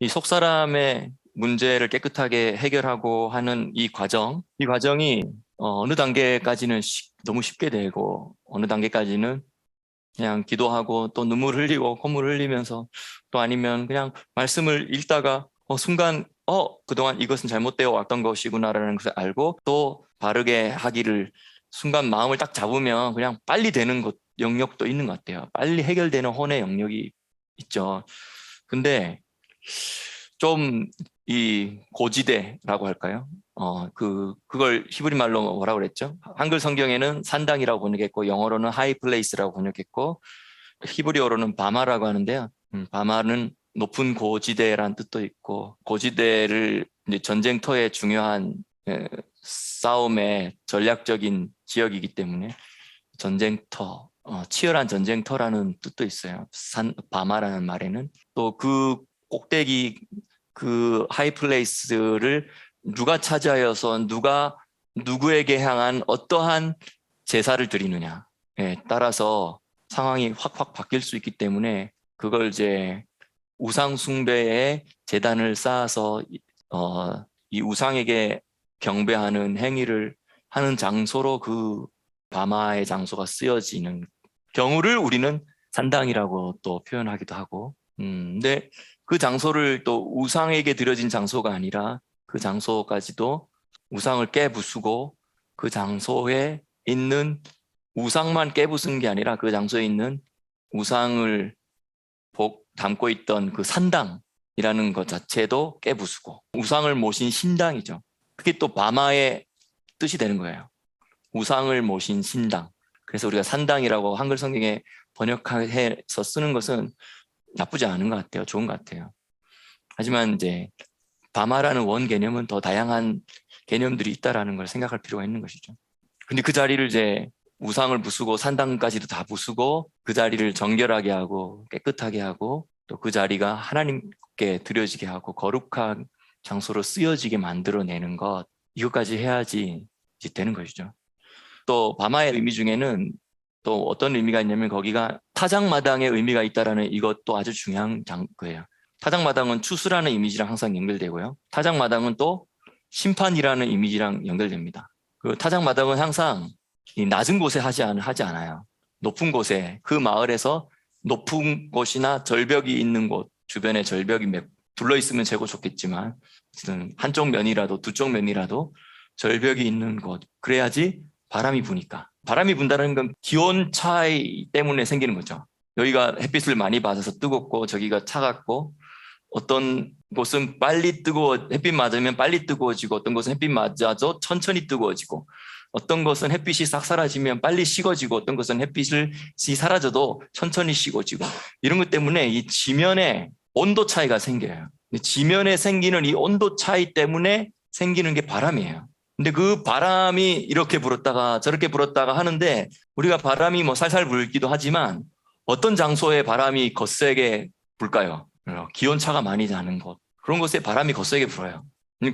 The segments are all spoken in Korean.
이 속사람의 문제를 깨끗하게 해결하고 하는 이 과정, 이 과정이 어, 어느 단계까지는 쉽- 너무 쉽게 되고 어느 단계까지는 그냥 기도하고 또 눈물 흘리고 콧물 흘리면서 또 아니면 그냥 말씀을 읽다가 어, 순간 어 그동안 이것은 잘못되어 왔던 것이구나라는 것을 알고 또 바르게 하기를 순간 마음을 딱 잡으면 그냥 빨리 되는 것 영역도 있는 것 같아요. 빨리 해결되는 혼의 영역이 있죠. 근데 좀 이 고지대라고 할까요? 어, 그, 그걸 히브리 말로 뭐라고 그랬죠? 한글 성경에는 산당이라고 번역했고, 영어로는 하이 플레이스라고 번역했고, 히브리어로는 바마라고 하는데요. 음, 바마는 높은 고지대란 뜻도 있고, 고지대를 이제 전쟁터의 중요한 에, 싸움의 전략적인 지역이기 때문에 전쟁터, 어, 치열한 전쟁터라는 뜻도 있어요. 산, 바마라는 말에는. 또 그 꼭대기 그 하이플레이스를 누가 차지하여서 누가 누구에게 향한 어떠한 제사를 드리느냐에 따라서 상황이 확확 바뀔 수 있기 때문에 그걸 이제 우상 숭배의 재단을 쌓아서 이- 어, 이 우상에게 경배하는 행위를 하는 장소로 그 바마의 장소가 쓰여지는 경우를 우리는 산당이라고 또 표현하기도 하고, 음, 근데 그 장소를 또 우상에게 드려진 장소가 아니라 그 장소까지도 우상을 깨부수고 그 장소에 있는 우상만 깨부순 게 아니라 그 장소에 있는 우상을 복, 담고 있던 그 산당이라는 것 자체도 깨부수고 우상을 모신 신당이죠. 그게 또 바마의 뜻이 되는 거예요. 우상을 모신 신당. 그래서 우리가 산당이라고 한글 성경에 번역해서 쓰는 것은 나쁘지 않은 것 같아요. 좋은 것 같아요. 하지만 이제 바마라는 원 개념은 더 다양한 개념들이 있다라는 걸 생각할 필요가 있는 것이죠. 근데 그 자리를 이제 우상을 부수고 산당까지도 다 부수고 그 자리를 정결하게 하고 깨끗하게 하고 또 그 자리가 하나님께 드려지게 하고 거룩한 장소로 쓰여지게 만들어내는 것 이것까지 해야지 되는 것이죠. 또 바마의 의미 중에는 또 어떤 의미가 있냐면 거기가 타작마당의 의미가 있다라는 이것도 아주 중요한 장, 거예요. 타작마당은 추수라는 이미지랑 항상 연결되고요. 타작마당은 또 심판이라는 이미지랑 연결됩니다. 그 타작마당은 항상 이 낮은 곳에 하지, 않, 하지 않아요. 높은 곳에 그 마을에서 높은 곳이나 절벽이 있는 곳 주변에 절벽이 몇 둘러 있으면 최고 좋겠지만 한쪽 면이라도 두쪽 면이라도 절벽이 있는 곳 그래야지 바람이 부니까 바람이 분다는 건 기온 차이 때문에 생기는 거죠. 여기가 햇빛을 많이 받아서 뜨겁고 저기가 차갑고 어떤 곳은 빨리 뜨거워 햇빛 맞으면 빨리 뜨거워지고 어떤 곳은 햇빛 맞아도 천천히 뜨거워지고 어떤 것은 햇빛이 싹 사라지면 빨리 식어지고 어떤 것은 햇빛이 사라져도 천천히 식어지고 이런 것 때문에 이 지면에 온도 차이가 생겨요. 지면에 생기는 이 온도 차이 때문에 생기는 게 바람이에요. 근데 그 바람이 이렇게 불었다가 저렇게 불었다가 하는데 우리가 바람이 뭐 살살 불기도 하지만 어떤 장소에 바람이 거세게 불까요? 기온 차가 많이 나는 곳 그런 곳에 바람이 거세게 불어요.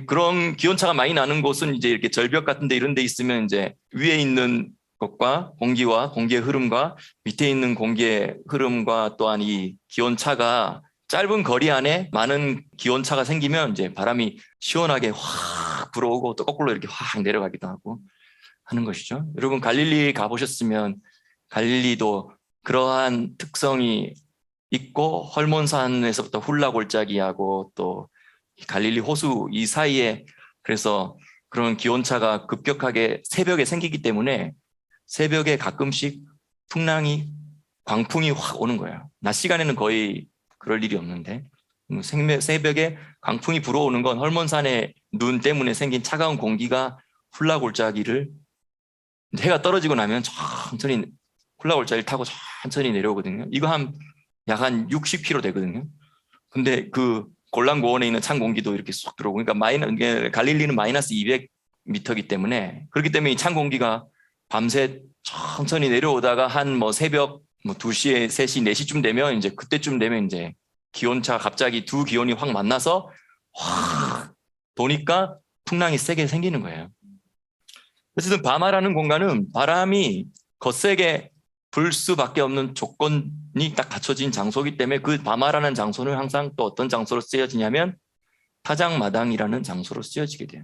그런 기온 차가 많이 나는 곳은 이제 이렇게 절벽 같은 데 이런 데 있으면 이제 위에 있는 것과 공기와 공기의 흐름과 밑에 있는 공기의 흐름과 또한 이 기온 차가 짧은 거리 안에 많은 기온 차가 생기면 이제 바람이 시원하게 확 불어오고 또 거꾸로 이렇게 확 내려가기도 하고 하는 것이죠. 여러분 갈릴리 가보셨으면 갈릴리도 그러한 특성이 있고 헐몬산에서부터 훌라골짜기하고 또 갈릴리 호수 이 사이에 그래서 그런 기온차가 급격하게 새벽에 생기기 때문에 새벽에 가끔씩 풍랑이 광풍이 확 오는 거예요. 낮 시간에는 거의 그럴 일이 없는데 새벽에 강풍이 불어오는 건 헐몬산의 눈 때문에 생긴 차가운 공기가 훌라골짜기를 해가 떨어지고 나면 천천히 훌라골짜기를 타고 천천히 내려오거든요. 이거 한 약한 60km 되거든요. 근데 그 골란 고원에 있는 찬 공기도 이렇게 쏙 들어오고 그러니까 마이너 갈릴리는 마이너스 200m이기 때문에 그렇기 때문에 이 찬 공기가 밤새 천천히 내려오다가 한 뭐 새벽 뭐 2시에 3시 4시쯤 되면 이제 그때쯤 되면 이제 기온차 갑자기 두 기온이 확 만나서 확 도니까 풍랑이 세게 생기는 거예요. 어쨌든 바마라는 공간은 바람이 거세게 불 수밖에 없는 조건이 딱 갖춰진 장소이기 때문에 그 바마라는 장소는 항상 또 어떤 장소로 쓰여지냐면 타작마당이라는 장소로 쓰여지게 돼요.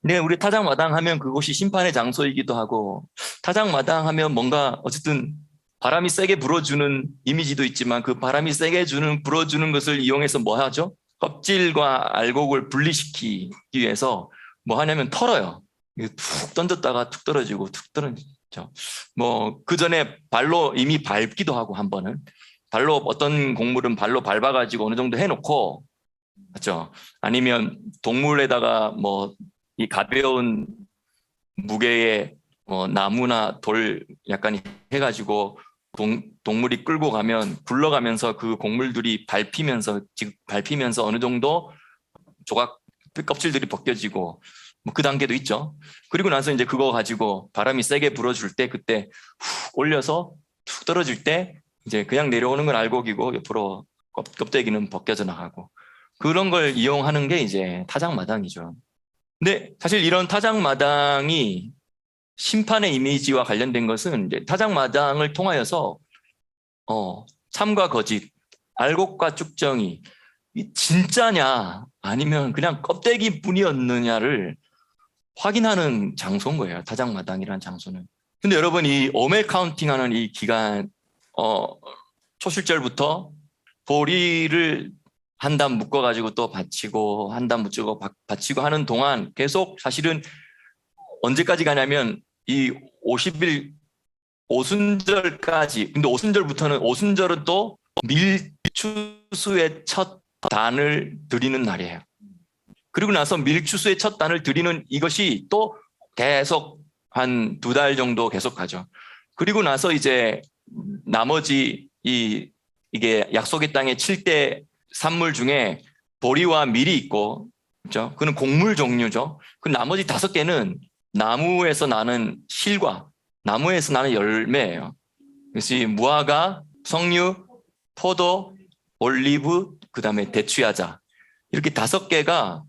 근데 우리 타작마당 하면 그곳이 심판의 장소이기도 하고 타작마당 하면 뭔가 어쨌든 바람이 세게 불어주는 이미지도 있지만 그 바람이 세게 주는 불어주는 것을 이용해서 뭐 하죠? 껍질과 알곡을 분리시키기 위해서 뭐 하냐면 털어요. 툭 던졌다가 툭 떨어지고 툭 떨어지죠. 뭐 그 전에 발로 이미 밟기도 하고 한 번은 발로 어떤 곡물은 발로 밟아가지고 어느 정도 해놓고 맞죠? 아니면 동물에다가 뭐 이 가벼운 무게의 뭐 나무나 돌 약간 해가지고 동, 동물이 끌고 가면 굴러가면서 그 곡물들이 밟히면서 즉 밟히면서 어느 정도 조각 껍질들이 벗겨지고 뭐 그 단계도 있죠. 그리고 나서 이제 그거 가지고 바람이 세게 불어줄 때 그때 훅 올려서 툭 떨어질 때 이제 그냥 내려오는 건 알곡이고 옆으로 껍- 껍데기는 벗겨져 나가고 그런 걸 이용하는 게 이제 타작 마당이죠. 근데 사실 이런 타작 마당이 심판의 이미지와 관련된 것은 이제 타작마당을 통하여서 어, 참과 거짓, 알곡과 쭉정이 이 진짜냐 아니면 그냥 껍데기 뿐이었느냐를 확인하는 장소인 거예요. 타작마당이라는 장소는. 근데 여러분 이 오멜 카운팅하는 이 기간 어, 초실절부터 보리를 한 단 묶어가지고 또 받치고 한 단 묶고 바- 받치고 하는 동안 계속 사실은 언제까지 가냐면 이 50일 오순절까지 근데 오순절부터는 오순절은 또 밀추수의 첫 단을 드리는 날이에요. 그리고 나서 밀추수의 첫 단을 드리는 이것이 또 계속 한 두 달 정도 계속 가죠. 그리고 나서 이제 나머지 이 이게 약속의 땅의 7대 산물 중에 보리와 밀이 있고 그렇죠? 그는 곡물 종류죠. 그 나머지 다섯 개는 나무에서 나는 실과 나무에서 나는 열매예요. 그래서 이 무화과, 석류, 포도, 올리브, 그 다음에 대추야자 이렇게 다섯 개가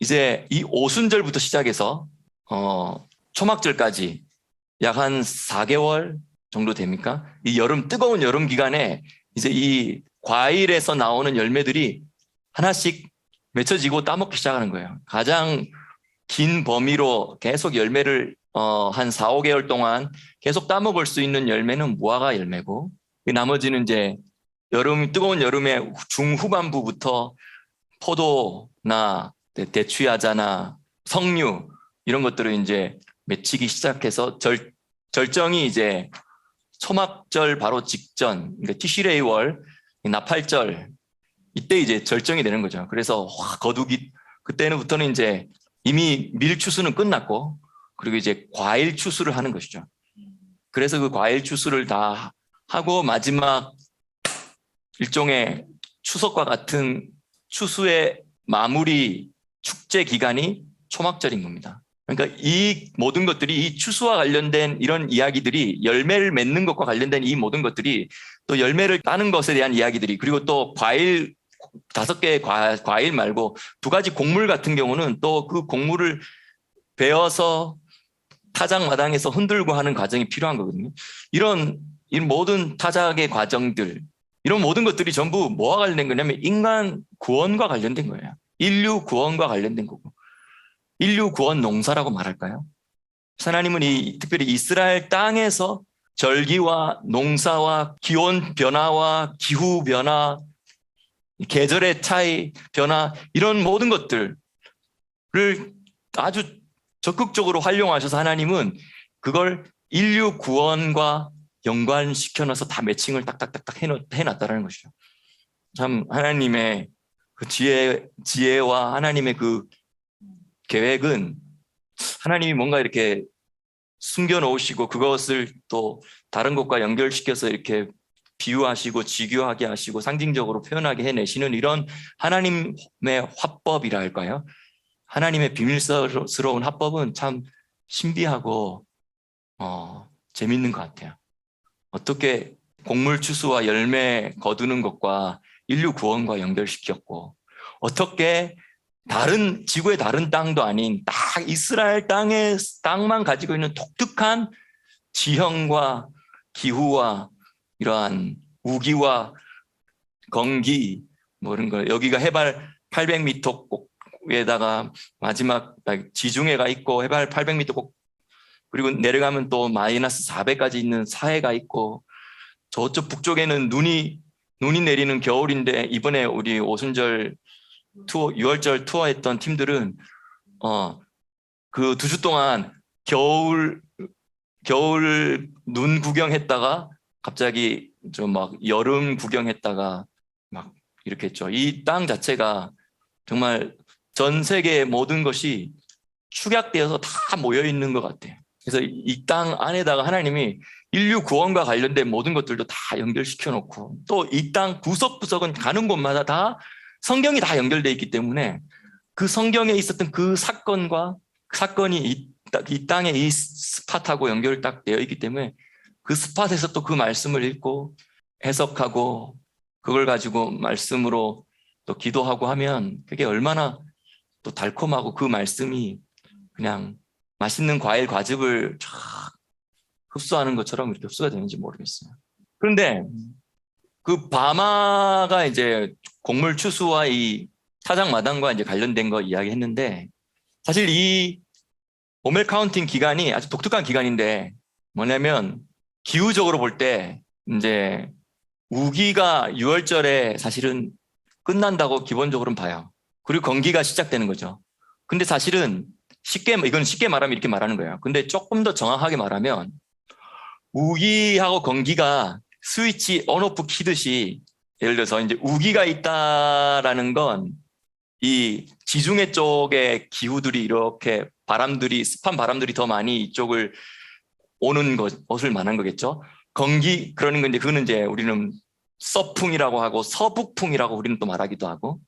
이제 이 오순절부터 시작해서 어 초막절까지 약 한 4개월 정도 됩니까? 이 여름 뜨거운 여름 기간에 이제 이 과일에서 나오는 열매들이 하나씩 맺혀지고 따먹기 시작하는 거예요. 가장 긴 범위로 계속 열매를 어, 한 4, 5개월 동안 계속 따먹을 수 있는 열매는 무화과 열매고 그 나머지는 이제 여름 뜨거운 여름의 중후반부부터 포도나 대- 대추야자나 석류 이런 것들을 이제 맺히기 시작해서 절, 절정이 이제 초막절 바로 직전 그러니까 티시레이월 나팔절 이때 이제 절정이 되는 거죠. 그래서 확 거두기 그때는부터는 이제 이미 밀 추수는 끝났고 그리고 이제 과일 추수를 하는 것이죠. 그래서 그 과일 추수를 다 하고 마지막 일종의 추석과 같은 추수의 마무리 축제 기간이 초막절인 겁니다. 그러니까 이 모든 것들이 이 추수와 관련된 이런 이야기들이 열매를 맺는 것과 관련된 이 모든 것들이 또 열매를 따는 것에 대한 이야기들이 그리고 또 과일 다섯 개의 과, 과일 말고 두 가지 곡물 같은 경우는 또 그 곡물을 베어서 타작 마당에서 흔들고 하는 과정이 필요한 거거든요. 이런 이 모든 타작의 과정들 이런 모든 것들이 전부 뭐와 관련된 거냐면 인간 구원과 관련된 거예요. 인류 구원과 관련된 거고 인류 구원 농사라고 말할까요? 하나님은 이 특별히 이스라엘 땅에서 절기와 농사와 기온 변화와 기후 변화 계절의 차이, 변화 이런 모든 것들을 아주 적극적으로 활용하셔서 하나님은 그걸 인류 구원과 연관시켜 놔서 다 매칭을 딱딱딱딱 해놨다라는 것이죠. 참 하나님의 그 지혜, 지혜와 하나님의 그 계획은 하나님이 뭔가 이렇게 숨겨 놓으시고 그것을 또 다른 것과 연결시켜서 이렇게 비유하시고 직유하게 하시고 상징적으로 표현하게 해내시는 이런 하나님의 화법이라 할까요? 하나님의 비밀스러운 화법은 참 신비하고 어, 재밌는 것 같아요. 어떻게 곡물 추수와 열매 거두는 것과 인류 구원과 연결시켰고 어떻게 다른 지구의 다른 땅도 아닌 딱 이스라엘 땅의 땅만 가지고 있는 독특한 지형과 기후와 이러한 우기와 건기 뭐 이런 거 여기가 해발 800m 꼭에다가 마지막 지중해가 있고 해발 800m 꼭 그리고 내려가면 또 마이너스 400까지 있는 사해가 있고 저쪽 북쪽에는 눈이 눈이 내리는 겨울인데 이번에 우리 오순절 투어 6월절 투어했던 팀들은 어 그 두 주 동안 겨울 겨울 눈 구경했다가 갑자기 좀 막 여름 구경했다가 막 이렇게 했죠. 이 땅 자체가 정말 전 세계 모든 것이 축약되어서 다 모여 있는 것 같아요. 그래서 이 땅 안에다가 하나님이 인류 구원과 관련된 모든 것들도 다 연결시켜 놓고 또 이 땅 구석구석은 가는 곳마다 다 성경이 다 연결되어 있기 때문에 그 성경에 있었던 그 사건과 그 사건이 이, 땅- 이 땅에 이 스팟하고 연결 딱 되어 있기 때문에 그 스팟에서 또 그 말씀을 읽고 해석하고 그걸 가지고 말씀으로 또 기도하고 하면 그게 얼마나 또 달콤하고 그 말씀이 그냥 맛있는 과일 과즙을 쫙 흡수하는 것처럼 이렇게 흡수가 되는지 모르겠어요. 그런데 그 바마가 이제 곡물 추수와 이 타작 마당과 이제 관련된 거 이야기했는데 사실 이 오멜 카운팅 기간이 아주 독특한 기간인데 뭐냐면 기후적으로 볼 때 이제 우기가 6월절에 사실은 끝난다고 기본적으로는 봐요. 그리고 건기가 시작되는 거죠. 근데 사실은 쉽게 이건 쉽게 말하면 이렇게 말하는 거예요. 근데 조금 더 정확하게 말하면 우기하고 건기가 스위치 온오프 키듯이 예를 들어서 이제 우기가 있다라는 건 이 지중해 쪽의 기후들이 이렇게 바람들이 습한 바람들이 더 많이 이쪽을 오는 것, 것을 말한 거겠죠. 건기 그러는 건데 그거는 이제 우리는 서풍이라고 하고 서북풍이라고 우리는 또 말하기도 하고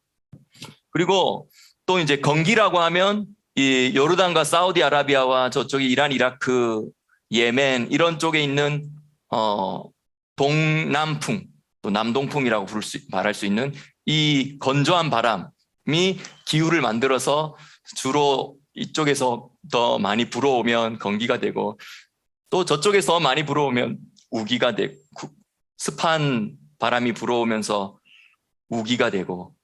그리고 또 이제 건기라고 하면 이 요르단과 사우디아라비아와 저쪽이 이란, 이라크, 예멘 이런 쪽에 있는 어 동남풍 또 남동풍이라고 부를 수 말할 수 있는 이 건조한 바람이 기후를 만들어서 주로 이쪽에서 더 많이 불어오면 건기가 되고 또 저쪽에서 많이 불어오면 우기가 되고 습한 바람이 불어오면서 우기가 되고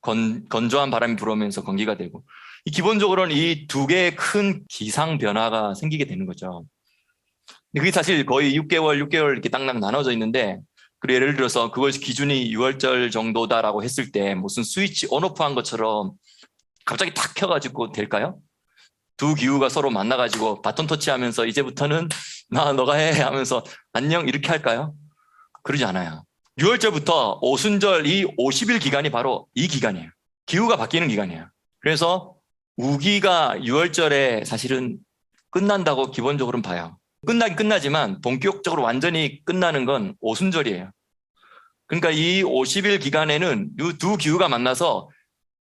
건, 건조한 바람이 불어오면서 건기가 되고 이 기본적으로는 이 두 개의 큰 기상 변화가 생기게 되는 거죠. 그게 사실 거의 6개월, 6개월 이렇게 딱딱 나눠져 있는데 그리고 예를 들어서 그걸 기준이 6월절 정도다라고 했을 때 무슨 스위치 온오프 한 것처럼 갑자기 탁 켜가지고 될까요? 두 기후가 서로 만나가지고 바톤 터치하면서 이제부터는 나 너가 해 하면서 안녕 이렇게 할까요? 그러지 않아요. 6월절부터 오순절 이 50일 기간이 바로 이 기간이에요. 기후가 바뀌는 기간이에요. 그래서 우기가 6월절에 사실은 끝난다고 기본적으로는 봐요. 끝나긴 끝나지만 본격적으로 완전히 끝나는 건 오순절이에요. 그러니까 이 50일 기간에는 이 두 기후가 만나서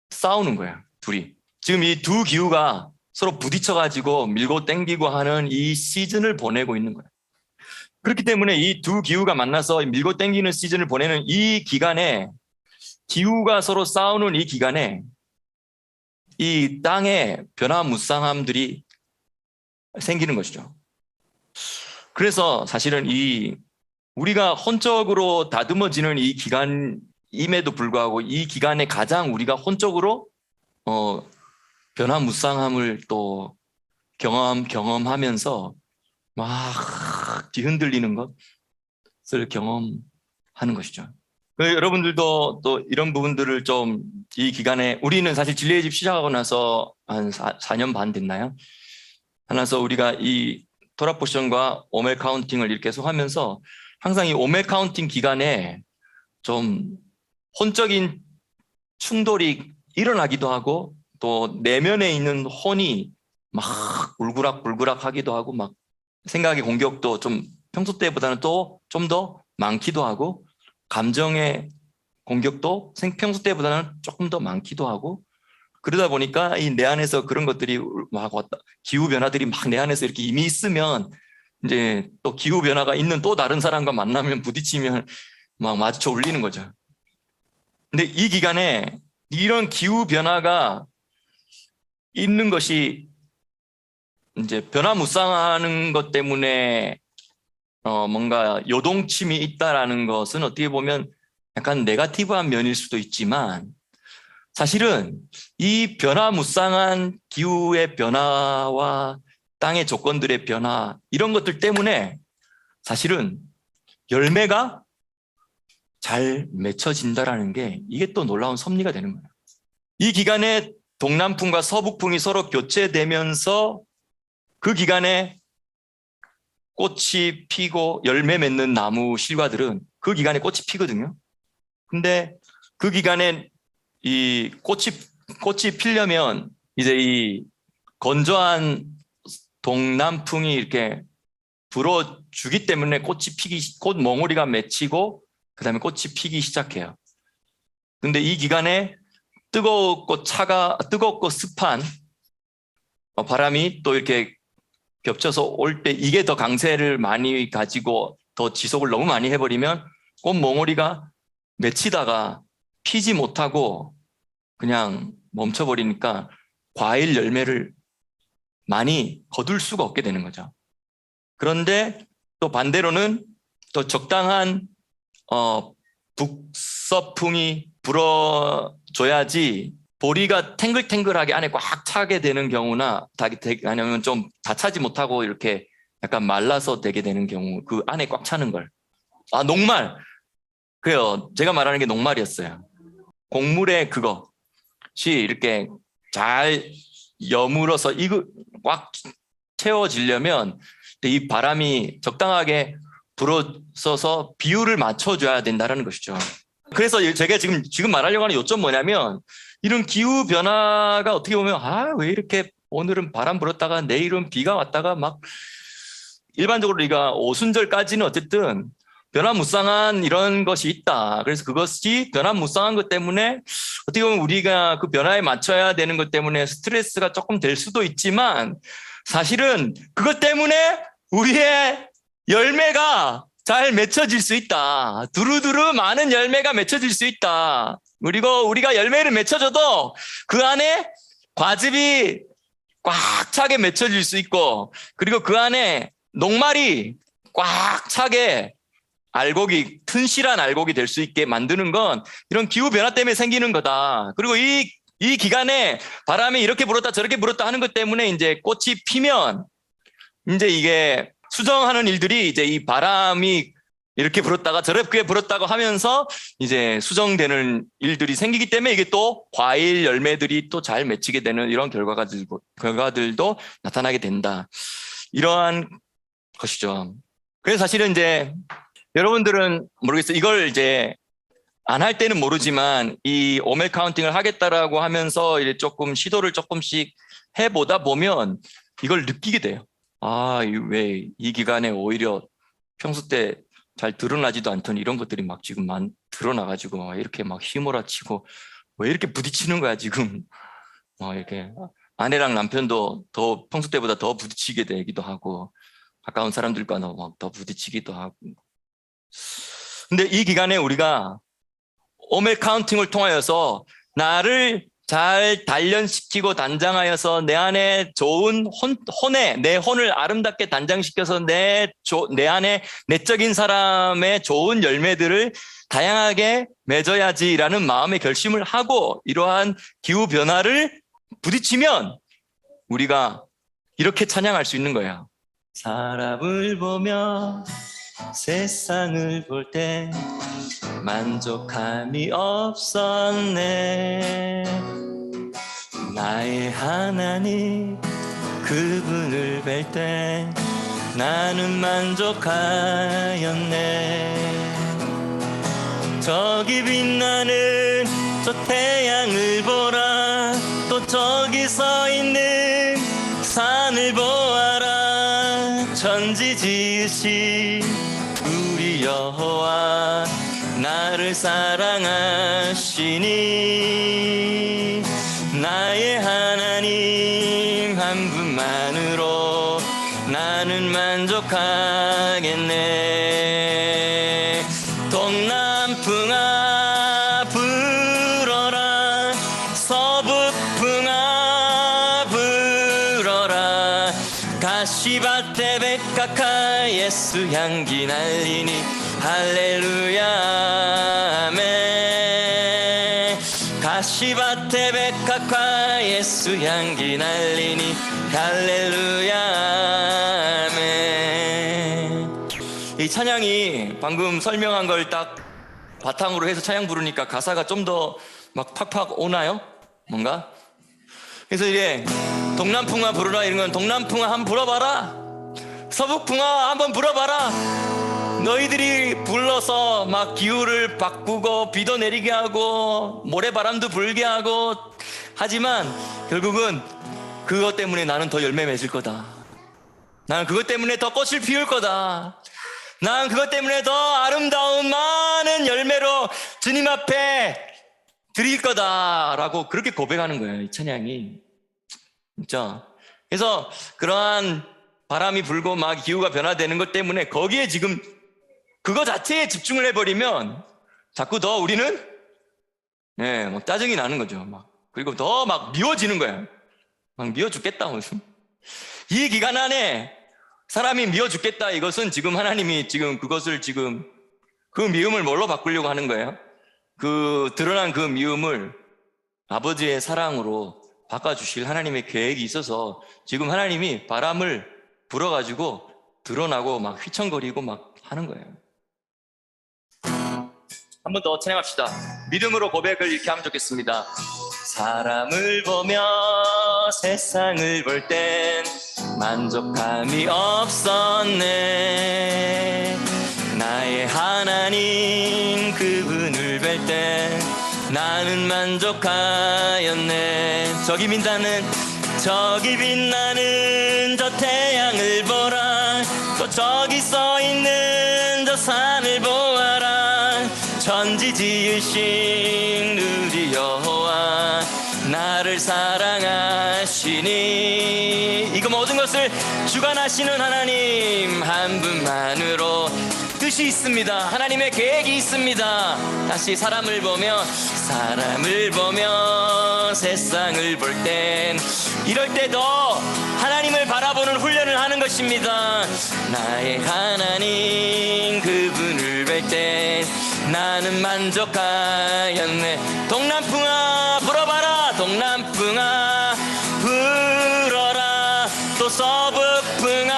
싸우는 거예요. 둘이. 지금 이 두 기후가 서로 부딪혀가지고 밀고 땡기고 하는 이 시즌을 보내고 있는 거예요. 그렇기 때문에 이 두 기후가 만나서 밀고 땡기는 시즌을 보내는 이 기간에 기후가 서로 싸우는 이 기간에 이 땅의 변화무쌍함들이 생기는 것이죠. 그래서 사실은 이 우리가 혼적으로 다듬어지는 이 기간임에도 불구하고 이 기간에 가장 우리가 혼적으로 어 변화무쌍함을 또 경험 경험하면서 막 뒤흔들리는 것을 경험하는 것이죠. 그 여러분들도 또 이런 부분들을 좀 이 기간에 우리는 사실 진리의 집 시작하고 나서 한 4, 4년 반 됐나요? 하나서 우리가 이 토라 포션과 오멜 카운팅을 이렇게 계속 하면서 항상 이 오멜 카운팅 기간에 좀 혼적인 충돌이 일어나기도 하고 또 내면에 있는 혼이 막 울그락불그락 하기도 하고 막 생각의 공격도 좀 평소 때보다는 또 좀 더 많기도 하고 감정의 공격도 생- 평소 때보다는 조금 더 많기도 하고 그러다 보니까 이 내 안에서 그런 것들이 막 왔다 기후 변화들이 막 내 안에서 이렇게 이미 있으면 이제 또 기후 변화가 있는 또 다른 사람과 만나면 부딪히면 막 마주쳐 울리는 거죠. 근데 이 기간에 이런 기후 변화가 있는 것이 이제 변화무쌍하는 것 때문에 어, 뭔가 요동침이 있다라는 것은 어떻게 보면 약간 네가티브한 면일 수도 있지만 사실은 이 변화무쌍한 기후의 변화와 땅의 조건들의 변화 이런 것들 때문에 사실은 열매가 잘 맺혀진다라는 게 이게 또 놀라운 섭리가 되는 거예요. 이 기간에 동남풍과 서북풍이 서로 교체되면서 그 기간에 꽃이 피고 열매 맺는 나무 실과들은 그 기간에 꽃이 피거든요. 근데 그 기간에 이 꽃이 꽃이 피려면 이제 이 건조한 동남풍이 이렇게 불어주기 때문에 꽃이 피기 꽃 몽우리가 맺히고 그다음에 꽃이 피기 시작해요. 근데 이 기간에 뜨겁고 차가 뜨겁고 습한 어, 바람이 또 이렇게 겹쳐서 올 때 이게 더 강세를 많이 가지고 더 지속을 너무 많이 해버리면 꽃 몽우리가 맺히다가 피지 못하고 그냥 멈춰버리니까 과일 열매를 많이 거둘 수가 없게 되는 거죠. 그런데 또 반대로는 또 적당한 어, 북서풍이 불어 줘야지 보리가 탱글탱글하게 안에 꽉 차게 되는 경우나 아니면 좀 다 차지 못하고 이렇게 약간 말라서 되게 되는 경우 그 안에 꽉 차는 걸. 아 녹말. 그래요. 제가 말하는 게 녹말이었어요. 곡물의 그것이 이렇게 잘 여물어서 이거 꽉 채워지려면 이 바람이 적당하게 불어서서 비율을 맞춰줘야 된다는 것이죠. 그래서 제가 지금 지금 말하려고 하는 요점 뭐냐면 이런 기후 변화가 어떻게 보면 아 왜 이렇게 오늘은 바람 불었다가 내일은 비가 왔다가 막 일반적으로 우리가 오순절까지는 어쨌든 변화무쌍한 이런 것이 있다. 그래서 그것이 변화무쌍한 것 때문에 어떻게 보면 우리가 그 변화에 맞춰야 되는 것 때문에 스트레스가 조금 될 수도 있지만 사실은 그것 때문에 우리의 열매가 잘 맺혀질 수 있다. 두루두루 많은 열매가 맺혀질 수 있다. 그리고 우리가 열매를 맺혀줘도 그 안에 과즙이 꽉 차게 맺혀질 수 있고 그리고 그 안에 녹말이 꽉 차게 알곡이 튼실한 알곡이 될 수 있게 만드는 건 이런 기후 변화 때문에 생기는 거다. 그리고 이 이 기간에 바람이 이렇게 불었다 저렇게 불었다 하는 것 때문에 이제 꽃이 피면 이제 이게 수정하는 일들이 이제 이 바람이 이렇게 불었다가 저렇게 불었다고 하면서 이제 수정되는 일들이 생기기 때문에 이게 또 과일 열매들이 또 잘 맺히게 되는 이런 결과가들, 결과들도 나타나게 된다. 이러한 것이죠. 그래서 사실은 이제 여러분들은 모르겠어요. 이걸 이제 안 할 때는 모르지만 이 오멜 카운팅을 하겠다라고 하면서 이제 조금 시도를 조금씩 해보다 보면 이걸 느끼게 돼요. 아, 왜 이 기간에 오히려 평소 때 잘 드러나지도 않던 이런 것들이 막 지금 만 드러나가지고 막 이렇게 막 휘몰아치고 왜 이렇게 부딪히는 거야 지금? 막 이렇게 아내랑 남편도 더 평소 때보다 더 부딪히게 되기도 하고 가까운 사람들과도 막더 부딪히기도 하고. 근데 이 기간에 우리가 오멜 카운팅을 통하여서 나를 잘 단련시키고 단장하여서 내 안에 좋은 혼, 혼에 내 혼을 아름답게 단장시켜서 내, 조, 내 안에 내적인 사람의 좋은 열매들을 다양하게 맺어야지라는 마음의 결심을 하고 이러한 기후 변화를 부딪히면 우리가 이렇게 찬양할 수 있는 거예요. 사람을 보며 세상을 볼때 만족함이 없었네. 나의 하나님 그분을 뵐 때 나는 만족하였네. 저기 빛나는 저 태양을 보라. 또 저기 서 있는 산을 보아라 나를 사랑하시니 나의 하나님 한 분만으로 나는 만족하겠네. 동남풍아 불어라. 서북풍아 불어라. 가시 가시밭에 백각화 예수 향기 날리 향기 날리니 할렐루야 아멘 이 찬양이 방금 설명한 걸 딱 바탕으로 해서 찬양 부르니까 가사가 좀 더 막 팍팍 오나요? 뭔가? 그래서 이제 동남풍화 부르라 이런 건 동남풍화 한번 불어봐라 서북풍화 한번 불어봐라 너희들이 불러서 막 기후를 바꾸고 비도 내리게 하고 모래바람도 불게 하고 하지만 결국은 그것 때문에 나는 더 열매 맺을 거다. 나는 그것 때문에 더 꽃을 피울 거다. 난 그것 때문에 더 아름다운 많은 열매로 주님 앞에 드릴 거다라고 그렇게 고백하는 거예요 이 찬양이. 진짜. 그래서 그러한 바람이 불고 막 기후가 변화되는 것 때문에 거기에 지금 그거 자체에 집중을 해버리면 자꾸 더 우리는 예, 막 짜증이 나는 거죠. 막 그리고 더 막 미워지는 거예요. 막 미워 죽겠다 무슨. 이 기간 안에 사람이 미워 죽겠다 이것은 지금 하나님이 지금 그것을 지금 그 미움을 뭘로 바꾸려고 하는 거예요? 그 드러난 그 미움을 아버지의 사랑으로 바꿔주실 하나님의 계획이 있어서 지금 하나님이 바람을 불어가지고 드러나고 막 휘청거리고 막 하는 거예요. 한 번 더 찬양합시다. 믿음으로 고백을 이렇게 하면 좋겠습니다. 사람을 보며 세상을 볼 땐 만족함이 없었네. 나의 하나님 그분을 뵐때 나는 만족하였네. 저기 빛나는 저기 빛나는 저 태양을 보라 또 저기 써 있는 저 산을 보아라 천지 지으신 우리 여호와 나를 사랑하시니 이거 모든 것을 주관하시는 하나님 한 분만으로 뜻이 있습니다. 하나님의 계획이 있습니다. 다시 사람을 보며 사람을 보며 세상을 볼 땐 이럴 때도 하나님을 바라보는 훈련을 하는 것입니다. 나의 하나님 그분을 뵐땐 나는 만족하였네. 동남풍아 불어봐라. 동남풍아 불어라. 또 서북풍아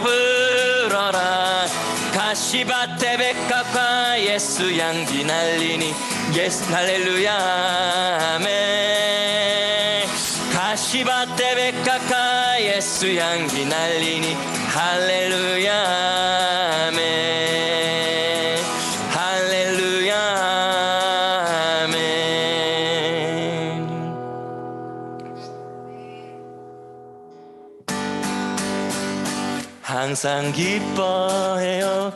불어라. 가시밭에 백합화 예수 향기 날리니 예수 할렐루야. 가시밭에 백합화 예수 향기 날리니 할렐루야. 아멘 항상 기뻐해요.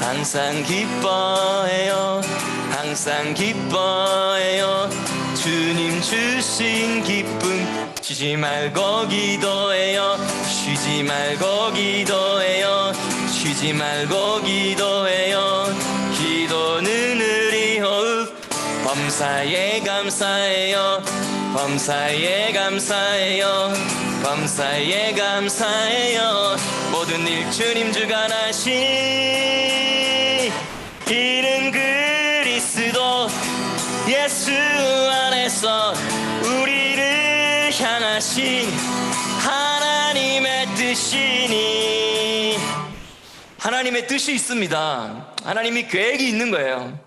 항상 기뻐해요. 항상 기뻐해요. 주님 주신 기쁨 쉬지 말고 기도해요. 쉬지 말고 기도해요. 쉬지 말고 기도해요. 기도는 우리 호흡 범사에 감사해요 범사에 감사해요 범사에 감사해요 모든 일 주님 주관하시니 이른 그리스도 예수 안에서 우리를 향하신 하나님의 뜻이니 하나님의 뜻이 있습니다. 하나님이 계획이 있는 거예요.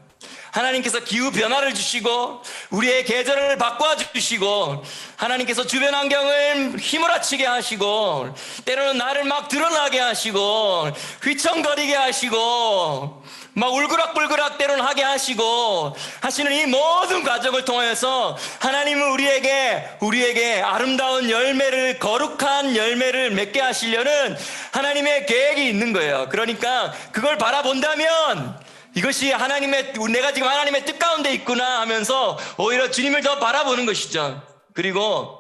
하나님께서 기후 변화를 주시고 우리의 계절을 바꿔 주시고 하나님께서 주변 환경을 휘몰아치게 하시고 때로는 나를 막 드러나게 하시고 휘청거리게 하시고 막 울그락불그락 때로는 하게 하시고 하시는 이 모든 과정을 통하여서 하나님은 우리에게 우리에게 아름다운 열매를 거룩한 열매를 맺게 하시려는 하나님의 계획이 있는 거예요. 그러니까 그걸 바라본다면 이것이 하나님의 내가 지금 하나님의 뜻 가운데 있구나 하면서 오히려 주님을 더 바라보는 것이죠. 그리고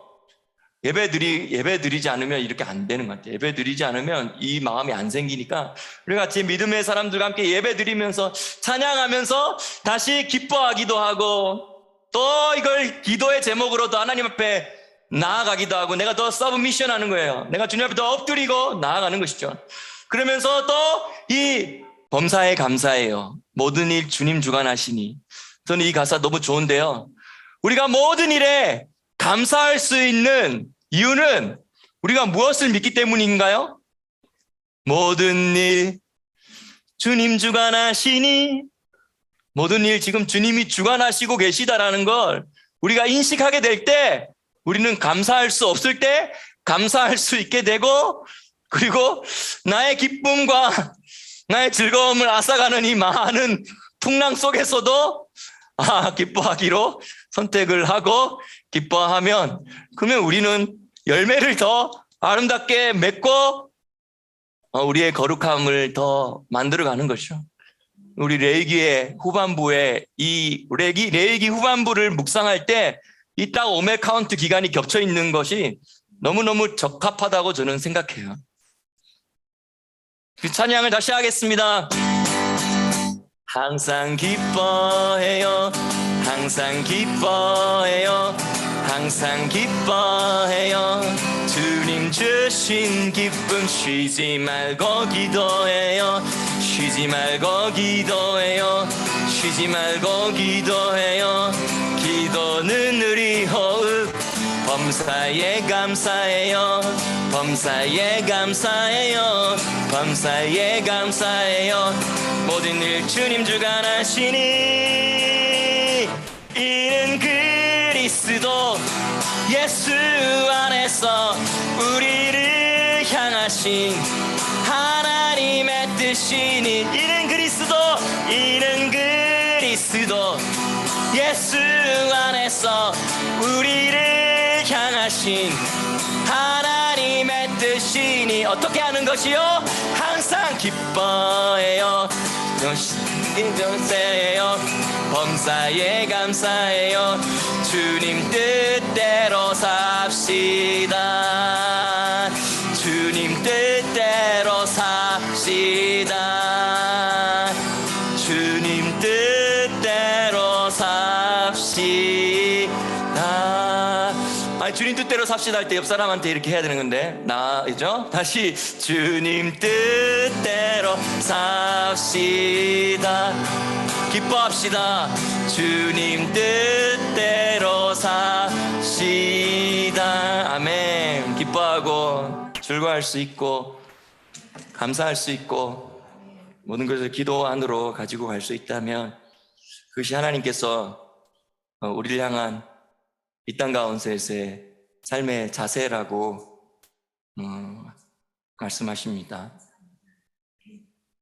예배 드리 예배 드리지 않으면 이렇게 안 되는 것 같아요. 예배 드리지 않으면 이 마음이 안 생기니까 우리 같이 믿음의 사람들과 함께 예배 드리면서 찬양하면서 다시 기뻐하기도 하고 또 이걸 기도의 제목으로도 하나님 앞에 나아가기도 하고 내가 더 서브미션 하는 거예요. 내가 주님 앞에 더 엎드리고 나아가는 것이죠. 그러면서 또 이 범사에 감사해요. 모든 일 주님 주관하시니. 저는 이 가사 너무 좋은데요. 우리가 모든 일에 감사할 수 있는 이유는 우리가 무엇을 믿기 때문인가요? 모든 일 주님 주관하시니 모든 일 지금 주님이 주관하시고 계시다라는 걸 우리가 인식하게 될 때 우리는 감사할 수 없을 때 감사할 수 있게 되고 그리고 나의 기쁨과 나의 즐거움을 앗아가는 이 많은 풍랑 속에서도 아, 기뻐하기로 선택을 하고 기뻐하면 그러면 우리는 열매를 더 아름답게 맺고 어, 우리의 거룩함을 더 만들어가는 것이죠. 우리 레이기의 후반부에 이 레기 레이기 후반부를 묵상할 때 이 딱 오메 카운트 기간이 겹쳐 있는 것이 너무너무 적합하다고 저는 생각해요. 그 찬양을 다시 하겠습니다. 항상 기뻐해요. 항상 기뻐해요. 항상 기뻐해요. 주님 주신 기쁨 쉬지 말고 기도해요. 쉬지 말고 기도해요. 쉬지 말고 기도해요. 기도는 우리 호흡 범사에 감사해요. 범사에 감사해요. 범사에 감사해요. 모든 일 주님 주관하시니 이는 그리스도 예수 안에서 우리를 향하신 하나님의 뜻이니 이는 그리스도 이는 그리스도 예수 안에서 우리를 향하신 하나님의 뜻이니 어떻게 하는 것이요? 항상 기뻐해요. 감사해요. 범사에 감사해요. 주님 뜻대로 삽시다. 삽시다 할 때 옆 사람한테 이렇게 해야 되는 건데, 나, 이죠? 다시, 주님 뜻대로 삽시다. 기뻐합시다. 주님 뜻대로 삽시다. 아멘. 기뻐하고, 즐거워할 수 있고, 감사할 수 있고, 모든 것을 기도 안으로 가지고 갈 수 있다면, 그것이 하나님께서 어, 우리를 향한 이 땅 가운데서의 삶의 자세라고 어, 말씀하십니다.